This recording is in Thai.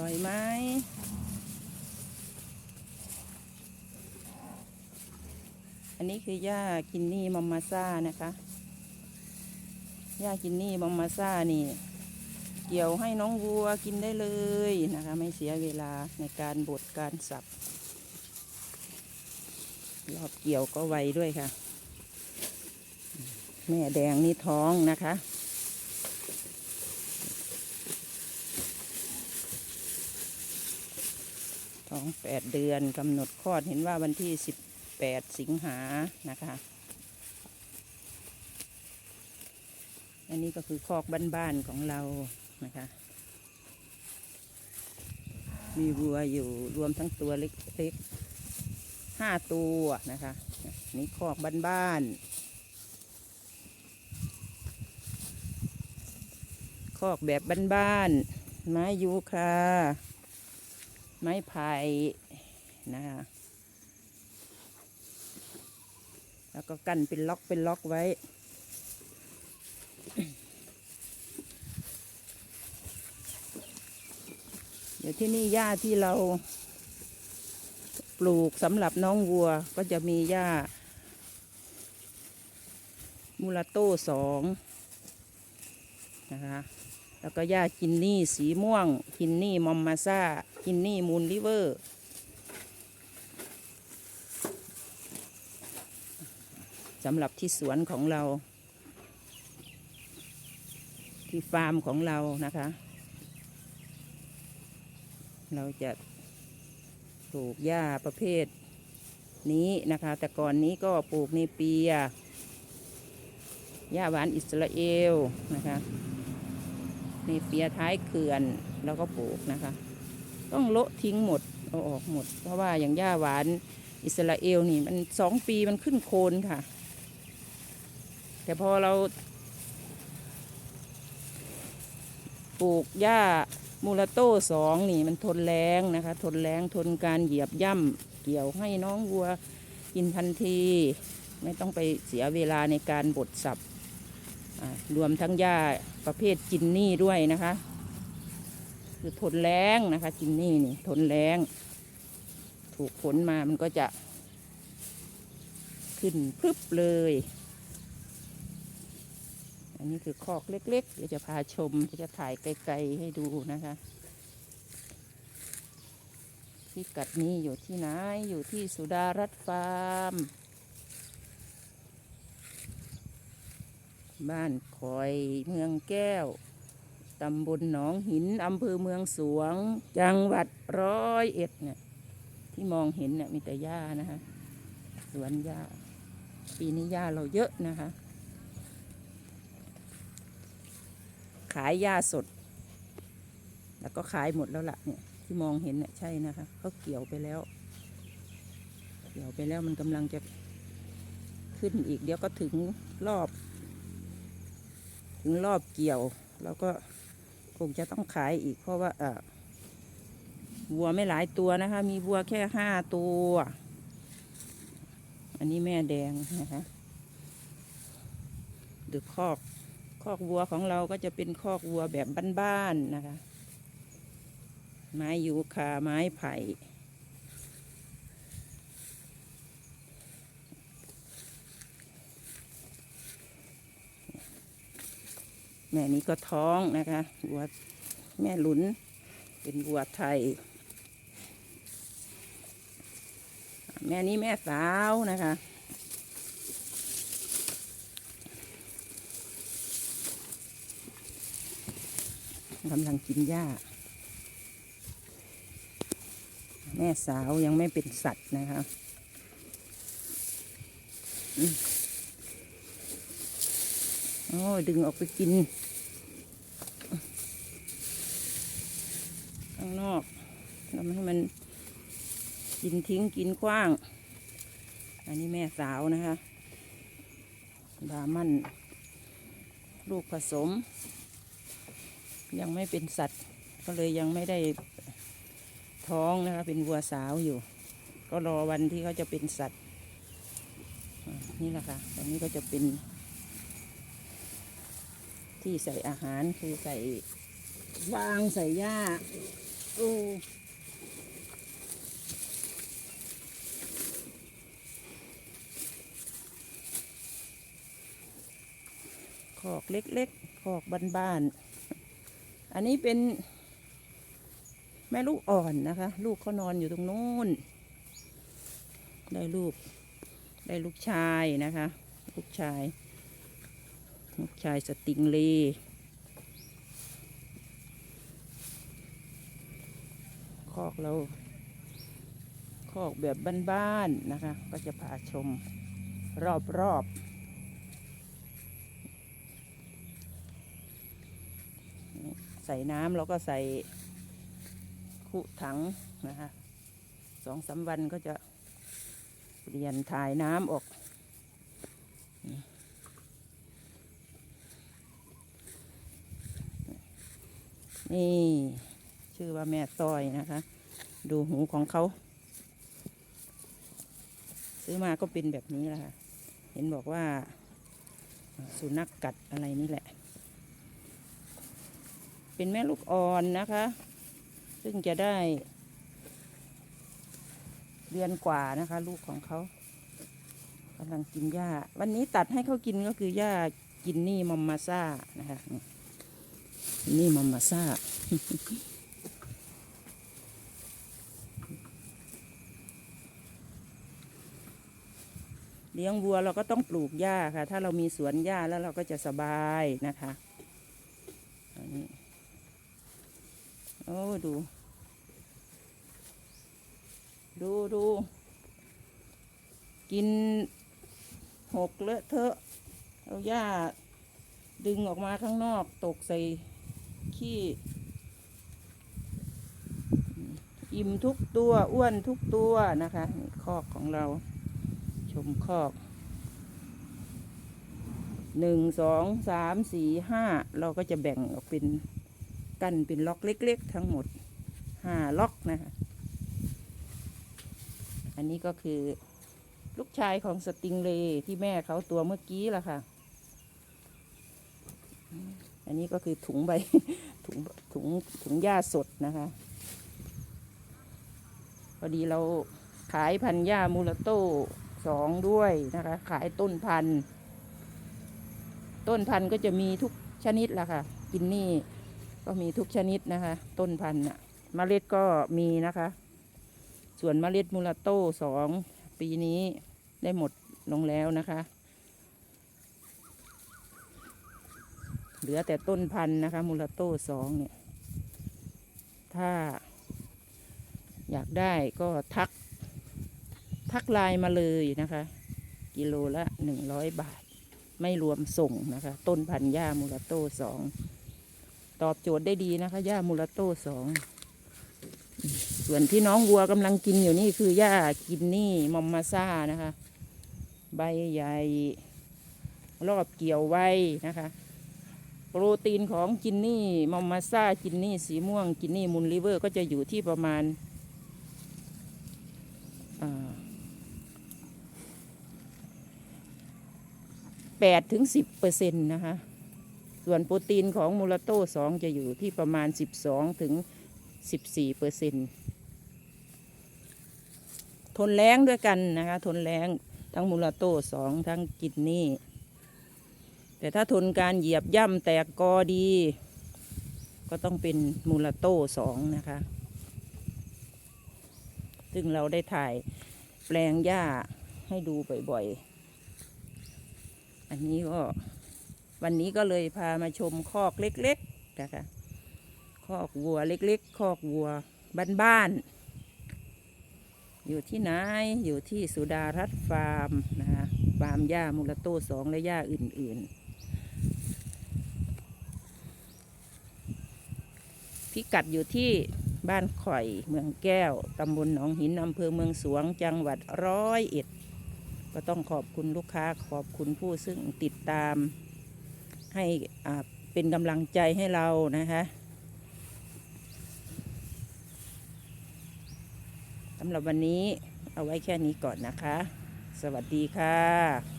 ร่อยไหมอันนี้คือหญ้ากินนี่มัมมาซ่านะคะหญ้ากินนี่มัมมาซ่านี่ เกี่ยวให้น้องวัวกินได้เลยนะคะ ไม่เสียเวลาในการบดการสับ รอบเกี่ยวก็ไวด้วยค่ะ แม่แดงนี่ท้องนะคะ ท้องแปดเดือนกำหนดคลอดเห็นว่าวันที่สิบแปดสิงหานะคะ อันนี้ก็คือคอกบ้านๆของเรานะคะ มีวัวอยู่รวมทั้งตัวเล็กๆห้าตัวนะคะ นี่คอกบ้านๆคอกแบบบ้านๆไม้ยูคา ไม้ไผ่นะคะแล้วก็กั้นเป็นล็อกเป็นล็อกไว้ เดี๋ยวที่นี่หญ้าที่เราปลูกสำหรับน้องวัวก็จะมีหญ้ามูลาโต้สองนะคะ แล้วก็หญ้ากินนี่สีม่วง กินนี่มอมมาซ่า กินนี่มูนลิเวอร์ สำหรับที่สวนของเรา ที่ฟาร์มของเรานะคะ เราจะปลูกหญ้าประเภทนี้นะคะ แต่ก่อนนี้ก็ปลูกในเปียหญ้าหวานอิสราเอลนะคะ ในเปียท้ายเขื่อนแล้วก็ปลูกนะคะ ต้องโละทิ้งหมดเอาออกหมด เพราะว่าอย่างหญ้าหวานอิสราเอลนี่มันสองปีมันขึ้นโคนค่ะ แต่พอเราปลูกหญ้ามูลโต้สองนี่มันทนแรงนะคะ ทนแรงทนการเหยียบย่ำเกี่ยวให้น้องวัวกินทันที ไม่ต้องไปเสียเวลาในการบดสับ รวมทั้งหญ้าประเภทจินนี่ด้วยนะคะ คือทนแรงนะคะ จินนี่นี่ทนแรงถูกฝนมามันก็จะ ขึ้นพรึบเลย อันนี้คือคอกเล็กๆเดี๋ยวจะพาชมเดี๋ยวจะถ่ายไกลๆให้ดูนะคะที่กัดนี้อยู่ที่ไหนอยู่ที่สุดารัตฟาร์ม บ้านคอยเมืองแก้ว ตำบลหนองหิน อำเภอเมืองสวง จังหวัดร้อยเอ็ดเนี่ยที่มองเห็นเนี่ยมีแต่หญ้านะคะสวนหญ้า ปีนี้หญ้าเราเยอะนะคะ ขายหญ้าสด แล้วก็ขายหมดแล้วล่ะเนี่ยที่มองเห็นเนี่ยใช่นะคะเขาเกี่ยวไปแล้ว เกี่ยวไปแล้วมันกำลังจะขึ้นอีกเดี๋ยวก็ถึงรอบ ถึงรอบเกี่ยว แล้วก็คงจะต้องขายอีก เพราะว่าวัวไม่หลายตัวนะคะ มีวัวแค่ห้าตัว อันนี้แม่แดงนะคะดูคอกคอกวัวของเราก็จะเป็นคอกวัวแบบบ้านๆนะคะ ไม้ยูคาไม้ไผ่ แม่นี้ก็ท้องนะคะวัวแม่หลุนเป็นวัวไทย แม่นี้แม่สาวนะคะกำลังกินหญ้า แม่สาวยังไม่เป็นสัตว์นะคะอืมโอ้ดึงออกไปกินางนอกทำให้มันกินทิ้งกินกว้าง อันนี้แม่สาวนะคะบามันลูกผสม ยังไม่เป็นสัตว์ ก็เลยยังไม่ได้ท้องนะคะเป็นวัวสาวอยู่ ก็รอวันที่เขาจะเป็นสัตว์ นี่แหละค่ะตอนนี้ก็จะเป็น ที่ใส่อาหารคือใส่วางใส่หญ้า โอ้ขอกเล็กๆ ขอกบานๆ อันนี้เป็นแม่ลูกอ่อนนะคะ ลูกเขานอนอยู่ตรงนู้น ได้ลูก ได้ลูกชายนะคะ ลูกชาย ลูกชายสติงเล คอกเรา คอกแบบบ้านๆนะคะ ก็จะพาชมรอบๆ ใส่น้ำเราก็ใส่คุถังนะคะสองสามวันก็จะเปลี่ยนถ่ายน้ำออกนี่ ชื่อว่าแม่ซอยนะคะ ดูหูของเขา ซื้อมาก็เป็นแบบนี้แหละค่ะ เห็นบอกว่าอ่า สุนัขกกัดอะไรนี่แหละ เป็นแม่ลูกอ่อนนะคะ ซึ่งจะได้ เดือนกว่านะคะ ลูกของเขากำลังกินหญ้า วันนี้ตัดให้เขากินก็คือหญ้ากินนี่มัมมาซ่านะคะนี่มัมมาซ่า เลี้ยงวัวเราก็ต้องปลูกหญ้าค่ะ ถ้าเรามีสวนหญ้าแล้วเราก็จะสบายนะคะอันนี้โอ้ดู ดูดู กินหกเลอะเทอะ เอาหญ้าดึงออกมาข้างนอกตกใส่ขี้อิ่มทุกตัวอ้วนทุกตัวนะคะคอกของเรา มคอกหนึ่งสองสามสี่ห้าเราก็จะแบ่งออกเป็นกั้นเป็นล็อกเล็ก ๆ ทั้งหมดห้าล็อกนะคะอันนี้ก็คือลูกชายของสติงเลที่แม่เขาตัวเมื่อกี้ล่ะค่ะ อันนี้ก็คือถุงใบถุงถุงถุงหญ้าสดนะคะ พอดีเราขายพันหญ้ามูลโต้ สองด้วยนะคะ ขายต้นพันธุ์ ต้นพันธุ์ก็จะมีทุกชนิดละค่ะ กินนี่ก็มีทุกชนิดนะคะ ต้นพันธุ์น่ะเมล็ดก็มีนะคะ ส่วนเมล็ดมูลาโต้สองปีนี้ได้หมดลงแล้วนะคะ เหลือแต่ต้นพันธุ์นะคะ มูลาโต้สองเนี่ย ถ้าอยากได้ก็ทัก ทักลายมาเลยนะคะ กิโลละหนึ่งร้อยบาท ไม่รวมส่งนะคะ ต้นพันธุ์หญ้ามูลโต้สองตอบโจทย์ได้ดีนะคะหญ้ามูลโต้สองส่วนที่น้องวัวกำลังกินอยู่นี่คือหญ้ากินนี่มอมมาซ่านะคะ ใบใหญ่รอบเกี่ยวไว้นะคะ โปรตีนของกินนี่มอมมาซ่ากินนี่สีม่วงกินนี่มูลลิเวอร์ก็จะอยู่ที่ประมาณอ่า 8ถึง10เปอร์เซ็นต์นะคะ ส่วนโปรตีนของมูลโต้2จะอยู่ที่ประมาณ 12ถึง14เปอร์เซ็นต์ทนแรงด้วยกันนะคะ ทนแรงทั้งมูลโต้2ทั้งกินนี่ แต่ถ้าทนการเหยียบย่ำแตกกอดี ก็ต้องเป็นมูลโต้2นะคะ ซึ่งเราได้ถ่ายแปลงหญ้าให้ดูบ่อยๆ อันนี้ก็วันนี้ก็เลยพามาชมคอกเล็กๆนะคะคอกวัวเล็กๆคอกวัวบ้านๆอยู่ที่ไหนอยู่ที่สุดารัตฟาร์มนะคะฟาร์มหญ้ามูลโต้สองและหญ้าอื่นๆ พิกัดอยู่ที่บ้านข่อยเมืองแก้ว ตำบลหนองหินอำเภอเมืองสวงจังหวัดร้อยเอ็ด ก็ต้องขอบคุณลูกค้าขอบคุณผู้ซึ่งติดตามให้อาเป็นกำลังใจให้เรานะคะสำหรับวันนี้เอาไว้แค่นี้ก่อนนะคะ สวัสดีค่ะ